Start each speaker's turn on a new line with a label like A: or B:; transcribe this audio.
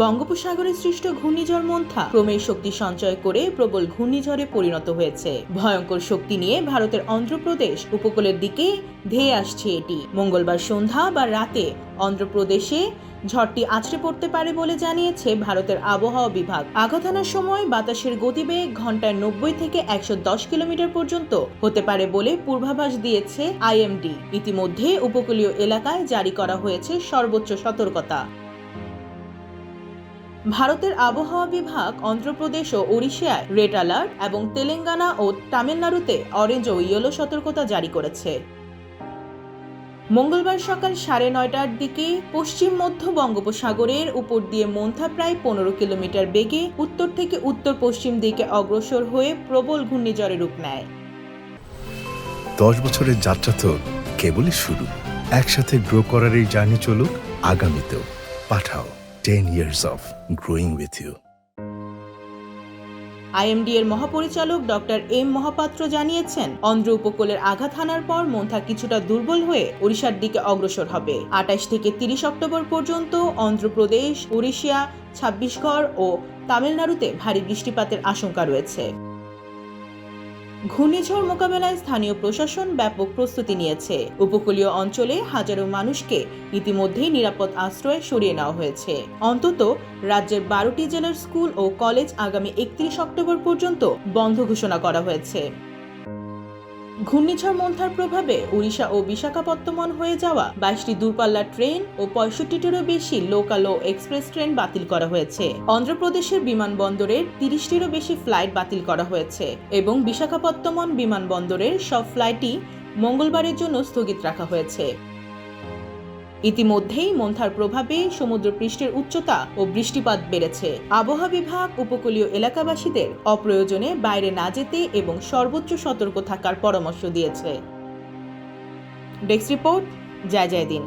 A: বঙ্গোপসাগরে সৃষ্ট ঘূর্ণিঝড় মন্থা ক্রমেই শক্তি সঞ্চয় করে প্রবল ঘূর্ণিঝড়ে পরিণত হয়েছে। ভয়ঙ্কর শক্তি নিয়ে ভারতের অন্ধ্রপ্রদেশ উপকূলের দিকে ধেয়ে আসছে এটি। মঙ্গলবার সন্ধ্যা বা রাতে অন্ধ্রপ্রদেশে ঝড়টি আছড়ে পড়তে পারে বলে জানিয়েছে ভারতের আবহাওয়া বিভাগ। আঘাত আনার সময় বাতাসের গতিবেগ ঘন্টায় নব্বই থেকে একশো দশ কিলোমিটার পর্যন্ত হতে পারে বলে পূর্বাভাস দিয়েছে আইএমডি। ইতিমধ্যে উপকূলীয় এলাকায় জারি করা হয়েছে সর্বোচ্চ সতর্কতা। ভারতের আবহাওয়া বিভাগ, অন্ধ্রপ্রদেশ ও ওড়িশায় রেড অ্যালার্ট এবং তেলেঙ্গানা ও তামিলনাড়ুতে অরেঞ্জ ও ইয়েলো সতর্কতা জারি করেছে। মঙ্গলবার সকাল সাড়ে নয়টার দিকে পশ্চিম মধ্য বঙ্গোপসাগরের উপর দিয়ে মন্থা প্রায় পনেরো কিলোমিটার বেগে উত্তর থেকে উত্তর পশ্চিম দিকে অগ্রসর হয়ে প্রবল ঘূর্ণিঝড়ে রূপ নেয়।
B: দশ বছরের যাত্রা তো কেবলই শুরু। একসাথে গ্রো করার এই জার্নি চলুক, আগামীতেও। Pathao. Ten years of growing with you.
A: IMD এর মহাপরিচালক ডক্টর এম মহাপাত্র জানিয়েছেন, অন্ধ্র উপকূলের আঘাত হানার পর মন্থা কিছুটা দুর্বল হয়ে ওড়িশার দিকে অগ্রসর হবে আটাইশ থেকে তিরিশ অক্টোবর পর্যন্ত অন্ধ্রপ্রদেশ, উড়িষ্যা, ছাব্বিশগড় ও তামিলনাড়ুতে ভারী বৃষ্টিপাতের আশঙ্কা রয়েছে ঘূর্ণিঝড় মোকাবেলায় স্থানীয় প্রশাসন ব্যাপক প্রস্তুতি নিয়েছে। উপকূলীয় অঞ্চলে হাজারো মানুষকে ইতিমধ্যেই নিরাপদ আশ্রয়ে সরিয়ে নেওয়া হয়েছে। অন্তত রাজ্যের বারোটি জেলার স্কুল ও কলেজ আগামী একত্রিশ অক্টোবর পর্যন্ত বন্ধ ঘোষণা করা হয়েছে। ঘূর্ণিঝড় মন্থার প্রভাবে উড়িষ্যা ও বিশাখাপত্তমন হয়ে যাওয়া বাইশটি দূরপাল্লার ট্রেন ও পঁয়ষট্টিটিরও বেশি লোকাল ও এক্সপ্রেস ট্রেন বাতিল করা হয়েছে। অন্ধ্রপ্রদেশের বিমানবন্দরের তিরিশটিরও বেশি ফ্লাইট বাতিল করা হয়েছে এবং বিশাখাপত্তমন বিমানবন্দরের সব ফ্লাইটই মঙ্গলবারের জন্য স্থগিত রাখা হয়েছে। ইতিমধ্যেই মন্থার প্রভাবে সমুদ্রপৃষ্ঠের উচ্চতা ও বৃষ্টিপাত বেড়েছে। আবহাওয়া বিভাগ উপকূলীয় এলাকাবাসীদের অপ্রয়োজনে বাইরে না যেতে এবং সর্বোচ্চ সতর্ক থাকার পরামর্শ দিয়েছে। ডেস্ক রিপোর্ট, জয় জয় দিন।